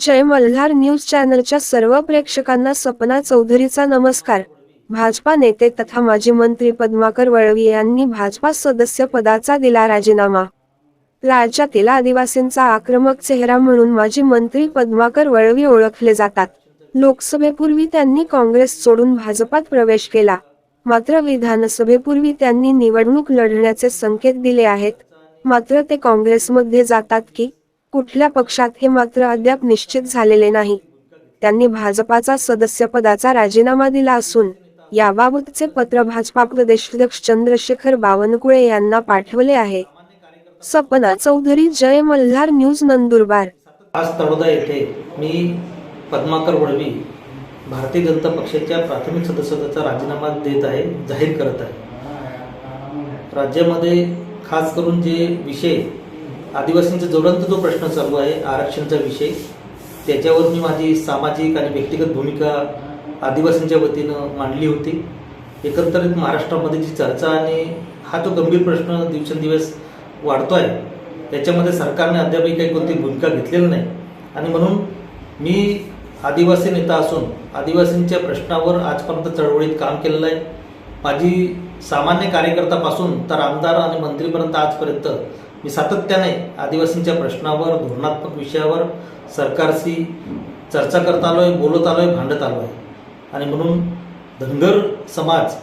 जय Malhar news चॅनलच्या सर्व प्रेक्षकांना सपना चौधरीचा नमस्कार. भाजपा नेते तथा माजी मंत्री पद्माकर वळवी यांनी भाजपा सदस्य पदाचा दिला राजीनामा. राज्यातील आदिवासींचा आक्रमक चेहरा म्हणून माजी मंत्री पद्माकर वळवी ओळखले जातात. लोकसभेपूर्वी त्यांनी काँग्रेस सोडून भाजपात प्रवेश केला. मात्र विधानसभेपूर्वी त्यांनी निवडणूक लढण्याचे संकेत दिले आहेत. मात्र ते काँग्रेसमध्ये जातात की कुठल्या पक्षात हे मात्र अद्याप निश्चित झालेले नाही. त्यांनी भाजपाचा सदस्यपदाचा राजीनामा दिला असून याबाबतचे पत्र भाजपा प्रदेशाध्यक्ष चंद्रशेखर बावनकुळे यांना पाठवले आहे. सपना चौधरी जय मल्हार न्यूज नंदुरबार. आज तळोदा येथे मी पद्माकर वळवी भारतीय जनता पक्षाच्या प्राथमिक सदस्यत्वाचा राजीनामा देत आहे जाहीर करत आहे. राज्यामध्ये खास करून जे विषय आदिवासींचा ज्वलंत जो प्रश्न चालू आहे आरक्षणचा विषय त्याच्यावर मी माझी सामाजिक आणि व्यक्तिगत भूमिका आदिवासींच्या वतीनं मांडली होती. एकंदरीत महाराष्ट्रामध्ये जी चर्चा आणि हा जो गंभीर प्रश्न दिवसेंदिवस वाढतो आहे त्याच्यामध्ये सरकारने अद्यापही काही कोणती भूमिका घेतलेली नाही. आणि म्हणून मी आदिवासी नेता असून आदिवासींच्या प्रश्नावर आजपर्यंत चळवळीत काम केलेलं आहे. माझी सामान्य कार्यकर्तापासून तर आमदार आणि मंत्रीपर्यंत आजपर्यंत मी सातत्याने आदिवासींच्या प्रश्नावर धोरणात्मक विषयावर सरकारशी चर्चा करत आलो आहे बोलत आलो आहे भांडत आलो आहे आणि म्हणून धनगर समाज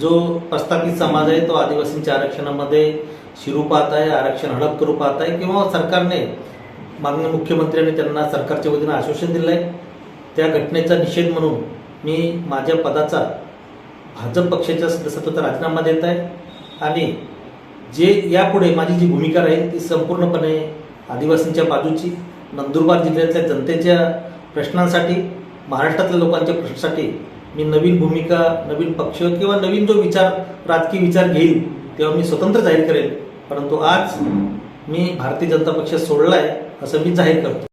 जो प्रस्थापित समाज आहे तो आदिवासींच्या आरक्षणामध्ये शिरू पाहत आहे आरक्षण हडप करू पाहत आहे किंवा सरकारने माननीय मुख्यमंत्र्यांनी त्यांना सरकारच्या वतीनं आश्वासन दिलं आहे त्या घटनेचा निषेध म्हणून मी माझ्या पदाचा भाजप पक्षाच्या सदस्यत्वाचा राजीनामा देत आहे. आणि जे यापुढे माझी जी भूमिका राहील ती संपूर्णपणे आदिवासींच्या बाजूची नंदुरबार जिल्ह्यातल्या जनतेच्या प्रश्नांसाठी महाराष्ट्रातल्या लोकांच्या प्रश्नांसाठी मी नवीन भूमिका नवीन पक्ष किंवा नवीन जो विचार राजकीय विचार घेईल तेव्हा मी स्वतंत्र जाहीर करेल परंतु आज मी भारतीय जनता पक्ष सोडला आहे असं मी जाहीर करतो